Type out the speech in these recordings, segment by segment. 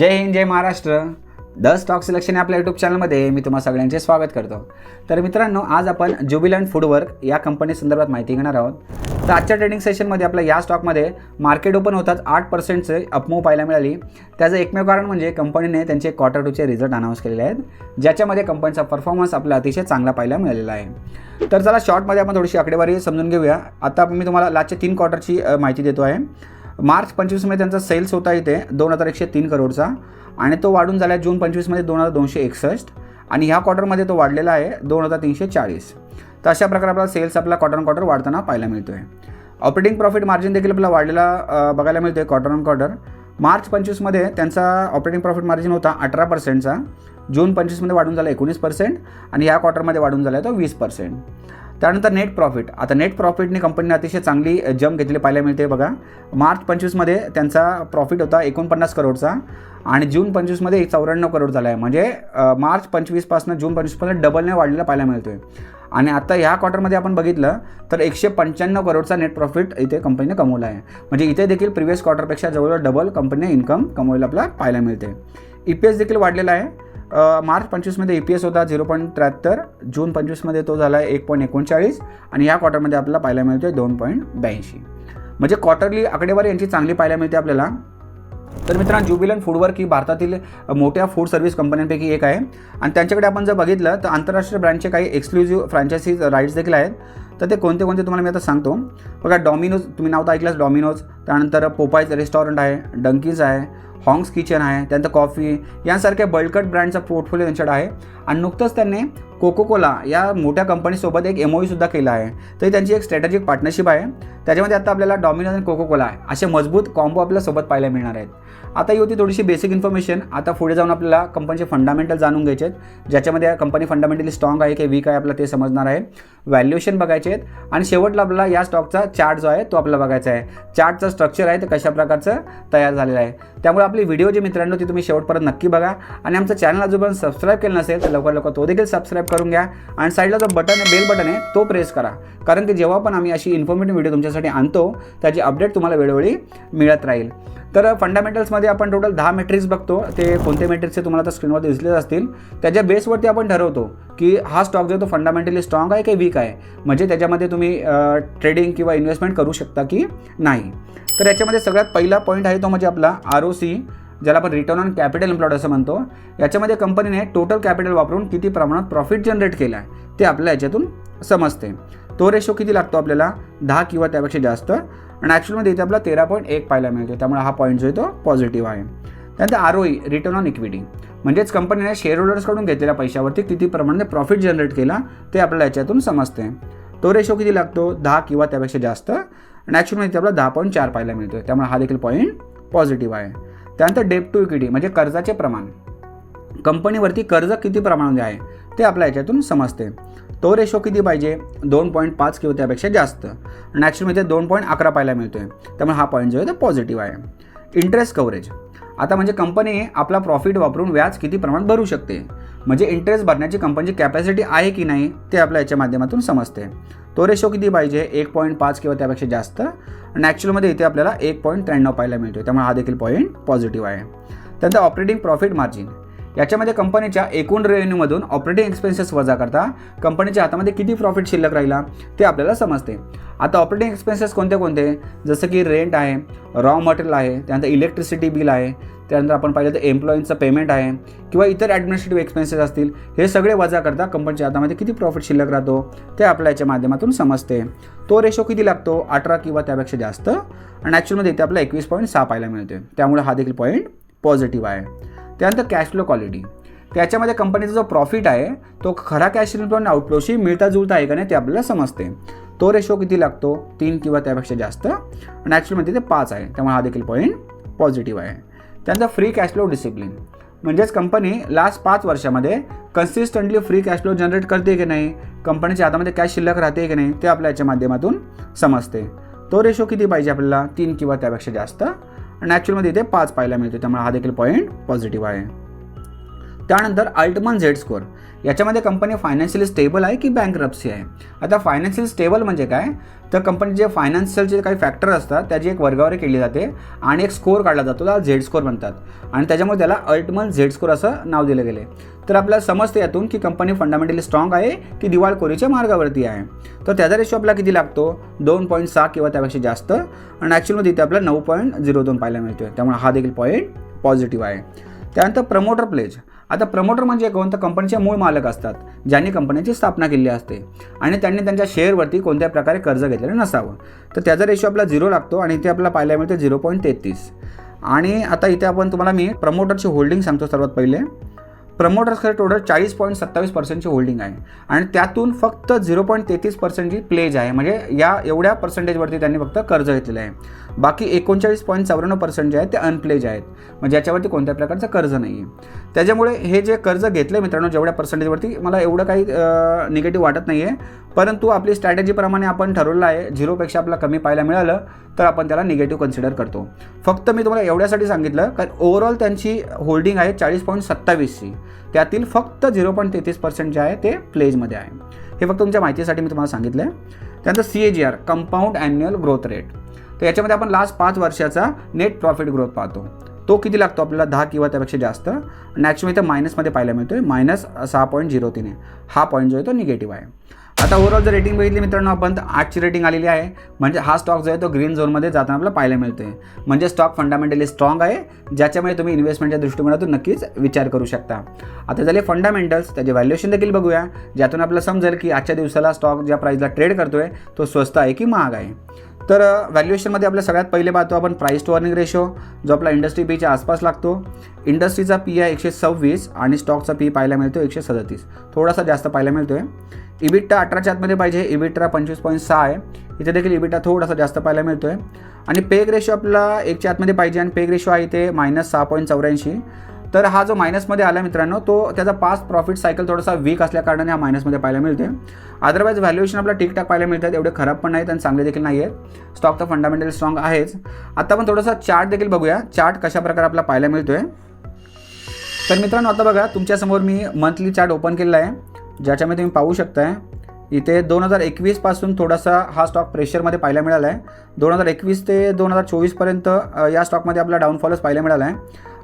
जय हिंद जय Maharashtra. The stock selection या आपल्या यूट्यूब चॅनलमध्ये मी तुम्हा सगळ्यांचे स्वागत करतो. तर मित्रांनो आज आपण ज्युबिलंट फूडवर्क या कंपनी संदर्भात माहिती घेणार आहोत. तर आजच्या ट्रेडिंग सेशनमध्ये आपल्या या स्टॉकमध्ये मार्केट ओपन होताच आठ पर्सेंटचे अपमूव पाहायला मिळाली. त्याचं एकमेव कारण म्हणजे कंपनीने त्यांचे क्वार्टर टूचे रिझल्ट अनाऊन्स केलेले आहेत ज्याच्यामध्ये कंपनीचा परफॉर्मन्स आपला अतिशय चांगला पाहायला मिळालेला आहे. तर चला शॉर्टमध्ये आपण थोडीशी आकडेवारी समजून घेऊया. आता मी तुम्हाला लास्टच्या तीन क्वार्टरची माहिती देतो आहे. मार्च पंचवीसमध्ये त्यांचा सेल्स होता इथे दोन हजार एकशे तीन करोडचा. आणि तो वाढून झाला आहे जून पंचवीसमध्ये दोन हजार दोनशे एकसष्ट. आणि ह्या क्वार्टरमध्ये तो वाढलेला आहे दोन हजार तीनशे चाळीस. तर अशा प्रकारे आपला सेल्स आपला क्वार्टर ऑन क्वार्टर वाढताना पाहायला मिळतो आहे ऑपरेटिंग प्रॉफिट मार्जिन देखील आपला वाढलेला बघायला मिळतो आहे क्वार्टर ऑन क्वार्टर मार्च पंचवीसमध्ये त्यांचा ऑपरेटिंग प्रॉफिट मार्जिन होता अठरा पर्सेंटचा जून पंचवीसमध्ये वाढून झाला एकोणीस पर्सेंट आणि ह्या क्वार्टरमध्ये वाढून झाला आहे तो वीस पर्सेंट त्यानंतर नेट प्रॉफिट आता नेट प्रॉफिटने कंपनीने अतिशय चांगली जम घेतलेली पाहायला मिळते बघा. मार्च पंचवीसमध्ये त्यांचा प्रॉफिट होता एकोणपन्नास करोडचा आणि जून पंचवीसमध्ये चौऱ्याण्णव करोड झाला आहे म्हणजे मार्च पंचवीसपासून जून पंचवीसपर्यंत डबलने वाढलेला पाहायला मिळतोय. आणि आता ह्या क्वार्टरमध्ये आपण बघितलं तर एकशे पंच्याण्णव करोडचा नेट प्रॉफिट इथे कंपनीने कमवला आहे. म्हणजे इथे देखील प्रिव्हियस क्वार्टरपेक्षा जवळजवळ डबल कंपनीने इन्कम कमवलेला आपल्याला पाहायला मिळते. ई पी एस देखील वाढलेला आहे. मार्च पंचवीसमध्ये ई पी एस होता झिरो पॉईंट त्र्याहत्तर जून पंचवीसमध्ये तो झाला आहे एक पॉईंट एकोणचाळीस आणि ह्या क्वार्टरमध्ये आपल्याला पाहायला मिळते दोन पॉईंट ब्याऐंशी. म्हणजे क्वार्टरली आकडेवारी यांची चांगली पाहायला मिळते आपल्याला. तर मित्रांनो ज्युबिलन फूडवर्क ही भारतातील मोठ्या फूड सर्व्हिस कंपन्यांपैकी एक आहे. आणि त्यांच्याकडे आपण जर बघितलं तर आंतरराष्ट्रीय ब्रँडचे काही एक्सक्लुझिव्ह फ्रँचायसीज राईट्स देखील आहेत. तर ते कोणते कोणते तुम्हाला मी आता सांगतो. बघा डॉमिनोज तुम्ही नाव तर ऐकलंच डॉमिनोज त्यानंतर पोपायज रेस्टॉरंट आहे डंकीज आहे हॉंग्स किचन आहे त्यानंतर कॉफी यांसारख्या बळकट ब्रँडचा पोर्टफोलिओ त्यांच्याकडे आहे. आणि नुकतंच त्यांनी कोको कोला या मोठ्या कंपनीसोबत एक एम सुद्धा केला आहे. तर त्यांची एक स्ट्रॅटेजिक पार्टनरशिप आहे. त्याच्यामध्ये आता आपल्याला डॉमिनोज आणि कोको कोला असे मजबूत कॉम्बो आपल्यासोबत पाहायला मिळणार आहेत. आता ही होती थोडीशी बेसिक इन्फॉर्मेशन आता पुढे जाऊन आपल्याला कंपनीचे फंडामेंटल जाणून घ्यायचे आहेत. ज्याच्यामध्ये कंपनी फंडामेंटली स्ट्रॉंग आहे की वीक आहे आपल्याला ते समजणार आहे. व्हॅल्युएशन बघायचे आहेत. आणि शेवटला आपल्याला या स्टॉकचा चार्ट जो आहे तो आपल्याला बघायचा आहे. चार्टचं स्ट्रक्चर आहे ते कशा प्रकारचं तयार झालेलं आहे. त्यामुळे आपली व्हिडिओ जी मित्रांनो ती तुम्ही शेवटपर्यंत नक्की बघा. आणि आमचं चॅनल अजूनपर्यंत सबस्क्राईब केलं नसेल तर लवकर लवकर तो देखील सबस्क्राईब करून घ्या. आणि साईडला जो बटन आहे बेल बटन आहे तो प्रेस करा. कारण की जेव्हा पण आम्ही अशी इन्फॉर्मेटिव्ह व्हिडिओ तुमच्यासाठी आणतो त्याची अपडेट तुम्हाला वेळोवेळी मिळत राहील. तर फंडामेंटल्समध्ये आपण टोटल दहा मेट्रिक्स बघतो. ते कोणते मेट्रिक्सचे तुम्हाला आता स्क्रीनवर दिसलेच असतील. त्याच्या बेसवरती आपण ठरवतो की हा स्टॉक जो तो फंडामेंटली स्ट्रॉंग आहे की वीक आहे. म्हणजे त्याच्यामध्ये तुम्ही ट्रेडिंग किंवा इन्व्हेस्टमेंट करू शकता की नाही. तर याच्यामध्ये सगळ्यात पहिला पॉईंट आहे तो म्हणजे आपला आर ओ सी ज्याला आपण रिटर्न ऑन कॅपिटल एम्प्लॉयड असं म्हणतो. याच्यामध्ये कंपनीने टोटल कॅपिटल वापरून किती प्रमाणात प्रॉफिट जनरेट केला आहे ते आपल्या याच्यातून समजते. तो रेशो किती लागतो आपल्याला? दहा किंवा त्यापेक्षा जास्त. आणि ॲक्च्युअलमध्ये इथे आपला तेरा पॉईंट एक पाहायला मिळतो त्यामुळे हा पॉईंट जो आहे तो पॉझिटिव्ह आहे. त्यानंतर आर ओई रिटर्न ऑन इक्विटी म्हणजेच कंपनीने शेअर होल्डर्सकडून घेतलेल्या पैशावरती किती प्रमाणात प्रॉफिट जनरेट केला ते आपल्याला याच्यातून समजते तो रेशो किती लागतो? दहा किंवा त्यापेक्षा जास्त. आणि ॲक्च्युअलमध्ये इथे आपला दहा पॉईंट चार पाहायला मिळतो त्यामुळे हा देखील पॉईंट पॉझिटिव्ह आहे. त्यानंतर डेप टू इक्विटी म्हणजे कर्जाचे प्रमाण. कंपनीवरती कर्ज किती प्रमाणामध्ये आहे ते आपल्या याच्यातून समजते तो रेशो किती पाहिजे? दोन पॉईंट पाच किंवा त्यापेक्षा जास्त. आणि दोन पॉईंट अकरा पाहायला मिळतो आहे त्यामुळे हा पॉईंट जो आहे तो पॉझिटिव्ह आहे. इंटरेस्ट कव्हरेज आता म्हणजे कंपनी आपला प्रॉफिट वापरून व्याज किती प्रमाणात भरू शकते? म्हणजे इंटरेस्ट भरण्याची कंपनीची कॅपॅसिटी आहे की नाही ते आपल्या याच्या माध्यमातून समजते. तो रेशो किती पाहिजे? एक पॉईंट पाच किंवा त्यापेक्षा जास्त. आणि ॲक्च्युअलमध्ये इथे आपल्याला एक पॉईंट त्र्याण्णव पाहायला मिळतो त्यामुळे हा देखील पॉईंट पॉझिटिव्ह आहे. त्यानंतर ऑपरेटिंग प्रॉफिट मार्जिन याच्यामध्ये कंपनीच्या एकूण रेव्हेन्यूमधून ऑपरेटिंग एक्सपेन्सेस वजा करता कंपनीच्या हातामध्ये किती प्रॉफिट शिल्लक राहिला ते आपल्याला समजते. आता ऑपरेटिंग एक्सपेन्सेस कोणते कोणते? जसं की रेंट आहे रॉ मटेरियल आहे त्यानंतर इलेक्ट्रिसिटी बिल आहे त्यानंतर आपण पाहिलं तर एम्प्लॉईंचं पेमेंट आहे किंवा इतर ॲडमिनिस्ट्रेटिव्ह एक्सपेन्सेस असतील हे सगळे वजा करता कंपनीच्या हातामध्ये किती प्रॉफिट शिल्लक राहतो ते आपल्या याच्या माध्यमातून समजते. तो रेशो किती लागतो? अठरा किंवा त्यापेक्षा जास्त. आणि ॲक्च्युअलमध्ये इथे आपला एकवीस पॉईंट सहा पाहायला मिळते त्यामुळे हा देखील पॉईंट पॉझिटिव्ह आहे. त्यानंतर कॅश फ्लो क्वालिटी त्याच्यामध्ये कंपनीचा जो प्रॉफिट आहे तो खरा कॅश फ्लो आणि आउटफ्लोशी मिळता जुळता आहे का नाही ते आपल्याला समजते. तो रेशो किती लागतो? तीन किंवा त्यापेक्षा जास्त. आणि ॲक्च्युअलमध्ये ते पाच आहे. त्यामुळे हा देखील पॉईंट पॉझिटिव्ह आहे. त्यानंतर फ्री कॅश फ्लो डिसिप्लिन म्हणजेच कंपनी लास्ट पाच वर्षामध्ये consistently free cash flow generate करते की नाही? कंपनीच्या हातामध्ये कॅश शिल्लक राहते की नाही? ते आपल्या याच्या माध्यमातून समजते. तो रेशो किती पाहिजे आपल्याला? तीन किंवा त्यापेक्षा जास्त. आणि ॲक्च्युअलमध्ये इथे पाच पाहायला मिळते त्यामुळे हा देखील पॉईंट पॉझिटिव्ह आहे. त्यानंतर अल्टमन झेड स्कोअर. याच्यामध्ये कंपनी फायनान्शियली स्टेबल आहे की बँकरप्सी आहे? आता फायनान्शियल स्टेबल म्हणजे काय? तर कंपनी जे फायनान्शियलचे काही फॅक्टर असतात त्याची एक वर्गावरी केली जाते आणि एक स्कोअर काढला जातो त्याला झेड स्कोअर म्हणतात. आणि त्याच्यामुळे त्याला अल्टमन झेड स्कोअर असं नाव दिलं गेले. तर आपल्याला समजते यातून की कंपनी फंडामेंटली स्ट्रॉंग आहे की दिवाळखोरीच्या मार्गावरती आहे. तर त्याचा रेशो आपला किती लागतो? दोन पॉईंट सहा किंवा त्यापेक्षा जास्त. आणि ॲक्च्युअलमध्ये इथे आपल्याला नऊ पॉईंट झिरो दोन पाहायला मिळतोय. त्यामुळे हा देखील पॉईंट पॉझिटिव्ह आहे. त्यानंतर प्रमोटर प्लेज आता प्रमोटर म्हणजे कोणत्या कंपनीचे मूळ मालक असतात ज्यांनी कंपनीची स्थापना केली असते. आणि त्यांनी त्यांच्या शेअरवरती कोणत्या प्रकारे कर्ज घेतलेलं नसावं. तर त्याचा रेशो आपला झिरो लागतो आणि इथे आपल्याला पाहायला मिळते झिरो पॉईंट तेहतीस. आणि आता इथे आपण तुम्हाला मी प्रमोटरची होल्डिंग सांगतो सर्वात पहिले. प्रमोटर्सकडे टोटल चाळीस पॉईंट सत्तावीस पर्सेंटची होल्डिंग आहे. आणि त्यातून फक्त झिरो पॉईंट तेहतीस पर्सेंटची प्लेज आहे. म्हणजे या एवढ्या पर्सेंटेजवरती त्यांनी फक्त कर्ज घेतलेलं आहे. बाकी एकोणचाळीस पॉईंट चौऱ्याण्णव पर्सेंट जे आहेत ते अनप्लेज आहेत. म्हणजे याच्यावरती कोणत्या प्रकारचं कर्ज नाही आहे त्याच्यामुळे हे जे कर्ज घेतलं आहे मित्रांनो जेवढ्या पर्सेंटेजवरती मला एवढं काही निगेटिव्ह वाटत नाही आहे परंतु आपली स्ट्रॅटेजीप्रमाणे आपण ठरवलं आहे झिरोपेक्षा आपला कमी पाहायला मिळालं तर आपण त्याला निगेटिव्ह कन्सिडर करतो. फक्त मी तुम्हाला एवढ्यासाठी सांगितलं कारण ओव्हरऑल त्यांची होल्डिंग आहे चाळीस पॉईंट सत्तावीसची त्यातील फक्त झिरो पॉईंट तेहतीस पर्सेंट जे आहे ते प्लेजमध्ये आहे. हे फक्त तुमच्या माहितीसाठी मी तुम्हाला सांगितलं आहे त्यानंतर C A G R compound annual growth rate तर याच्यामध्ये आपण लास्ट पाच वर्षाचा नेट प्रॉफिट ग्रोथ पाहतो. तो किती लागतो आपल्याला? दहा किंवा त्यापेक्षा जास्त. आणि ॲक्च्युली इथं मायनसमध्ये पाहायला मिळतो आहे मायनस सहा पॉईंट झिरो तीन आहे. हा पॉईंट जो आहे तो निगेटिव्ह आहे. आता ओव्हरऑल जर रेटिंग बघितली मित्रांनो आपण तर आठची रेटिंग आलेली आहे. म्हणजे हा स्टॉक जो आहे तो ग्रीन झोनमध्ये जाताना आपल्याला पाहायला मिळतो म्हणजे आहे म्हणजे स्टॉक फंडामेंटली स्ट्रॉंग आहे. ज्याच्यामुळे तुम्ही इन्व्हेस्टमेंटच्या दृष्टिकोनातून नक्कीच विचार करू शकता. आता झाले फंडामेंटल्स त्याचे व्हॅल्युएशन देखील बघूया. ज्यातून आपल्याला समजेल की आजच्या दिवसाला स्टॉक ज्या प्राईजला ट्रेड करतोय तो स्वस्त आहे की महाग आहे. तर व्हॅल्युएशनमध्ये आपल्या सगळ्यात पहिले पाहतो आपण प्राईस टू अर्निंग रेशो जो आपला इंडस्ट्री पीच्या आसपास लागतो. इंडस्ट्रीचा पी आहे एकशे सव्वीस आणि स्टॉकचा पी पाहायला मिळतो एकशे सदतीस. थोडासा जास्त पाहायला मिळतो आहे इबिट्टा अठराच्या आतमध्ये पाहिजे इबिट्टा पंचवीस पॉईंट सहा आहे. इथे देखील इबिट्टा थोडासा जास्त पाहायला मिळतो आहे आणि पेग रेशो आपला एकच्या आतमध्ये पाहिजे आणि पेग रेशो आहे ते मायनस सहा पॉईंट चौऱ्याऐंशी. तर हा जो मायनसमध्ये आला मित्रांनो तो त्याचा पास्ट प्रॉफिट सायकल थोडासा वीक असल्याकारणाने हा मायनसमध्ये पाहायला मिळते अदरवाईज व्हॅल्युएशन आपला ठीकठाक पाहायला मिळतात एवढे खराब पण नाहीत आणि चांगले देखील नाही आहेत स्टॉक तर फंडामेंटल स्ट्रॉंग आहेच. आता आपण थोडासा चार्ट देखील बघूया. चार्ट कशा प्रकारे आपला पाहायला मिळतोय. तर मित्रांनो आता बघा तुमच्यासमोर मी मंथली चार्ट ओपन केलेला आहे ज्याच्यामध्ये तुम्ही पाहू शकताय इथे दोन हजार एकवीसपासून थोडासा हा स्टॉक प्रेशरमध्ये पाहायला मिळाला आहे दोन हजार एकवीस ते दोन हजार चोवीसपर्यंत या स्टॉकमध्ये आपला डाऊनफॉलच पाहायला मिळाला आहे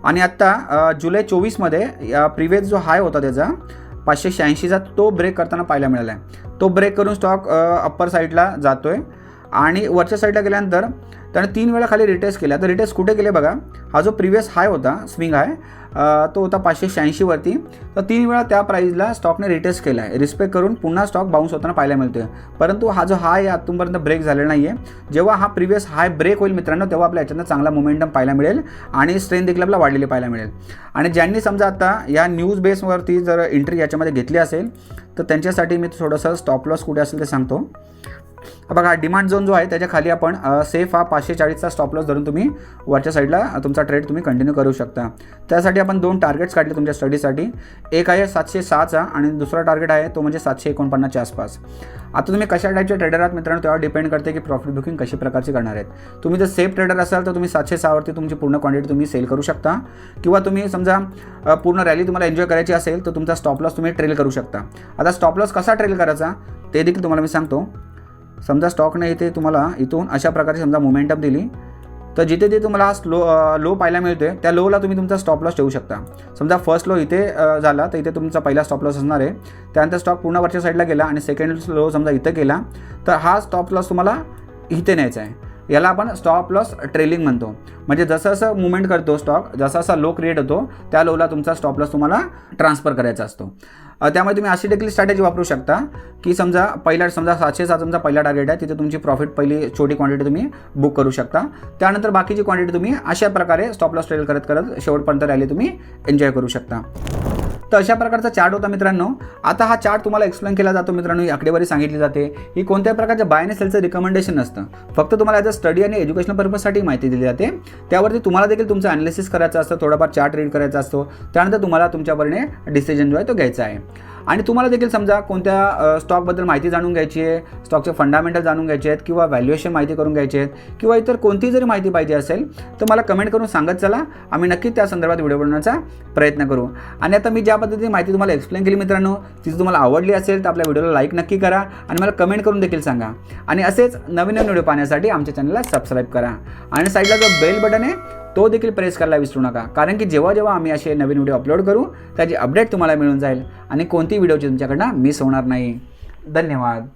आणि आत्ता जुलै चोवीसमध्ये प्रिव्हियस जो हाय होता त्याचा पाचशे शहाऐंशीचा तो ब्रेक करताना पाहायला मिळाला आहे तो ब्रेक करून स्टॉक अप्पर साईडला जातो आहे आणि वरच्या साईडला गेल्यानंतर त्याने तीन वेळा खाली रिटेस्ट केला तर रिटेस्ट कुठे केले बघा? हा जो प्रिव्हियस हाय होता स्विंग हाय तो होता पाचशे शहाऐंशीवरती तर तीन वेळा त्या प्राईजला स्टॉकने रिटेस्ट केला आहे रिस्पेक्ट करून पुन्हा स्टॉक बाउन्स होताना पाहायला मिळतोय. परंतु हा जो हाय आतूनपर्यंत ब्रेक झालेला नाही आहे जेव्हा हा प्रिव्हियस हाय ब्रेक होईल मित्रांनो तेव्हा आपल्या याच्यानं चांगला मोमेंटम पाहायला मिळेल आणि स्ट्रेंथ देखील आपल्याला वाढलेली पाहायला मिळेल. आणि ज्यांनी समजा आता या न्यूज बेसवरती जर एंट्री याच्यामध्ये घेतली असेल तर त्यांच्यासाठी मी थोडंसं स्टॉप लॉस कुठे असेल ते सांगतो. बघा डिमांड झोन जो आहे त्याच्याखाली आपण सेफ हा पाचशे चाळीसचा स्टॉप लॉस धरून तुम्ही वरच्या साईडला तुमचा ट्रेड तुम्ही कंटिन्यू करू शकता. त्यासाठी आपण दोन टार्गेट्स काढले तुमच्या स्टडीसाठी एक आहे सातशे सहाचा आणि दुसरा टार्गेट आहे तो म्हणजे सातशे एकोणपन्नासच्या आसपास. आता तुम्ही कशा टाईपचे ट्रेडर आहात मित्रांनो त्यावर डिपेंड करते की प्रॉफिट बुकिंग कशा प्रकारची करणार आहेत. तुम्ही जर सेफ ट्रेडर असाल तर तुम्ही सातशे सहावरती तुमची पूर्ण क्वांटिटी तुम्ही सेल करू शकता. किंवा तुम्ही समजा पूर्ण रॅली तुम्हाला एन्जॉय करायची असेल तर तुमचा स्टॉप लॉस तुम्ही ट्रेल करू शकता. आता स्टॉप लॉस कसा ट्रेल करायचा ते देखील तुम्हाला मी सांगतो. समजा स्टॉकने इथे तुम्हाला इथून अशा प्रकारे समजा मोमेंटम दिली तर जिथे ते तुम्हाला स्लो लो पाहायला मिळतोय त्या लोला तुम्ही तुमचा स्टॉप लॉस ठेवू शकता. समजा फर्स्ट लो इथे झाला तर इथे तुमचा पहिला स्टॉप लॉस असणार आहे. त्यानंतर स्टॉक पूर्ण वरच्या साईडला गेला आणि सेकंड लो समजा इथं गेला तर हा स्टॉप लॉस तुम्हाला इथे न्यायचा आहे. याला आपण स्टॉप लॉस ट्रेलिंग म्हणतो. म्हणजे जसं जसं मुवमेंट करतो स्टॉक जसा जसा लो क्रिएट होतो त्या लोला तुमचा स्टॉप लॉस तुम्हाला ट्रान्सफर करायचा असतो. त्यामुळे तुम्ही अशी देखील स्ट्रॅटेजी वापरू शकता की समजा पहिला समजा सातशे सात तुमचा पहिला टार्गेट आहे तिथे तुमची प्रॉफिट पहिली छोटी क्वांटिटी तुम्ही बुक करू शकता. त्यानंतर बाकीची क्वांटिटी तुम्ही अशा प्रकारे स्टॉप लॉस ट्रेल करत करत शेवटपर्यंत रॅली तुम्ही एन्जॉय करू शकता. तर अशा प्रकारचा चार्ट होता मित्रांनो. आता हा चार्ट तुम्हाला एक्सप्लेन केला जातो मित्रांनो. ही आकडेवारी सांगितली जाते. ही कोणत्या प्रकारच्या बाय आणि सेलचं रिकमेंडेशन नसतं. फक्त तुम्हाला ॲज अ स्टडी आणि एज्युकेशनल पर्पजसाठी माहिती दिली जाते. त्यावरती तुम्हाला देखील तुमचं अनालिसिस करायचं असतं थोडाफार चार्ट रीड करायचा असतो. त्यानंतर तुम्हाला तुमच्यावरने डिसिजन जो आहे तो घ्यायचा आहे. आणि तुम्हाला देखील समजा कोणत्या स्टॉकबद्दल माहिती जाणून घ्यायची आहे स्टॉकचे फंडामेंटल जाणून घ्यायचे आहेत किंवा व्हॅल्युएशन माहिती करून घ्यायचे आहेत किंवा इतर कोणती जरी माहिती पाहिजे असेल तर मला कमेंट करून सांगत चला. आम्ही नक्की त्या संदर्भात व्हिडिओ बनवण्याचा प्रयत्न करू. आणि आता मी ज्या पद्धतीने माहिती तुम्हाला एक्सप्लेन केली मित्रांनो ती तुम्हाला आवडली असेल तर आपल्या व्हिडिओला लाईक नक्की करा आणि मला कमेंट करून देखील सांगा. आणि असेच नवीन नवीन व्हिडिओ पाहण्यासाठी आमच्या चॅनलला सबस्क्राईब करा. आणि साईडला जो बेल बटन आहे तो देखील प्रेस करायला विसरू नका. कारण की जेव्हा जेव्हा आम्ही असे नवीन व्हिडिओ अपलोड करू त्याची अपडेट तुम्हाला मिळून जाईल. आणि कोणती व्हिडिओची तुमच्याकडनं मिस होणार नाही. धन्यवाद.